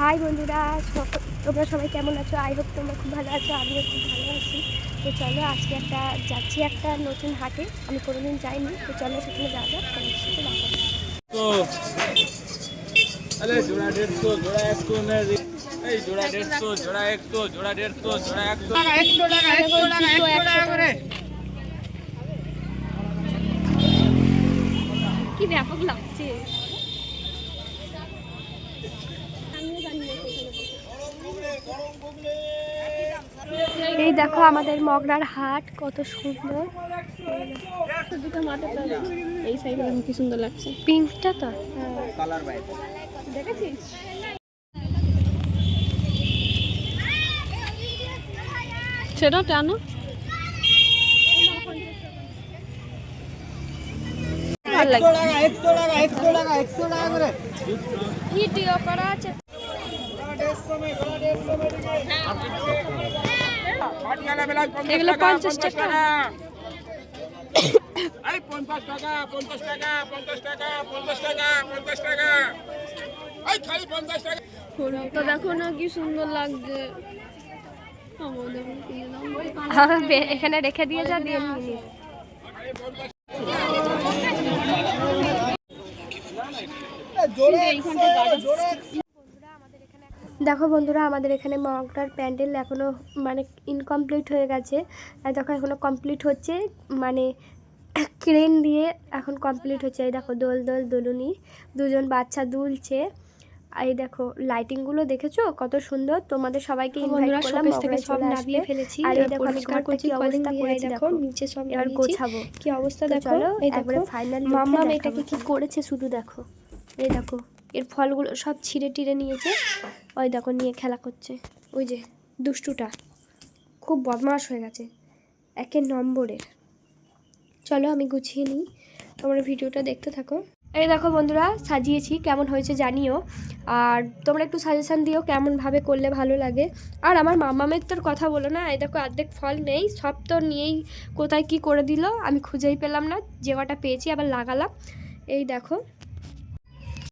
High বন্ধুরা তোমরা সবাই কেমন আছো? আই হোপ তোমরা খুব ভালো আছো আমিও খুব ভালো আছি। তো চলো আজকে একটা যাচ্ছি একটা নতুন হাটে। আমি কোনোদিন যাইনি তো চলো সেখানে যাওয়া যাক তোমাদের সাথে দেখা হবে। তো আরে জোড়া দেড়শো জোড়া একশো না রে। এই জোড়া দেড়শো জোড়া একশো জোড়া দেড়শো জোড়া একশো দুটো একশো করে। কি ব্যাপক লাগছে এই দেখো আমাদের মগরার হাট কত সুন্দর। দুটো মাঠে এই সাইডে কি সুন্দর লাগছে। পিঙ্কটা তো? কালার বাইরে দেখেছিস? সেটা টানো। ভালো লাগে ভিডিও করা আছে। এগুলো পঞ্চাশ টাকা। এই পঞ্চাশ টাকা পঞ্চাশ টাকা পঞ্চাশ টাকা পঞ্চাশ টাকা পঞ্চাশ টাকা। এই খালি পঞ্চাশ টাকা। তো দেখো না কি সুন্দর লাগছে। এখানে রেখে দিয়ে যা দিয়ে নিয়ে দেখো বন্ধুরা আমাদের এখানে মগটার প্যান্ডেল এখনও মানে ইনকমপ্লিট হয়ে গেছে। দেখো এখনও কমপ্লিট হচ্ছে মানে ক্রেন দিয়ে এখন কমপ্লিট হচ্ছে। এই দেখো দোল দোল দোলুনি দুজন বাচ্চা দুলছে। আর এই দেখো লাইটিংগুলো দেখেছ? কত সুন্দর। তোমাদের সবাইকে ইনভাইট করলাম শোকেস থেকে সব চলে ফেলেছি। আর এই দেখো আমি পরিষ্কার করছি অবস্থা দেখো দেখো। নিচে সব এবার গোছাবো। কি অবস্থা দেখো? চলো এই দেখো ফাইনাল মাম্মা মাম্মা এটাকে এটাকে কি করেছে শুধু দেখো? এই দেখো এর ফলগুলো সব ছিঁড়ে টিড়ে নিয়েছে। ওই দেখো, নিয়ে খেলা করছে। ওই যে দুষ্টুটা, খুব বদমাশ হয়ে গেছে একের নম্বরের। চলো আমি গুছিয়ে নিই, তোমরা ভিডিওটা দেখতে থাকো। এই দেখো বন্ধুরা, সাজিয়েছি, কেমন হয়েছে জানিও। আর তোমরা একটু সাজেশান দিও, কেমনভাবে করলে ভালো লাগে। আর আমার মামামের তোর কথা বলো না, এই দেখো অর্ধেক ফল নেই, সব তো নিয়েই কোথায় কি করে দিল, আমি খুঁজেই পেলাম না যে পেয়েছি, আবার লাগালাম। এই দেখো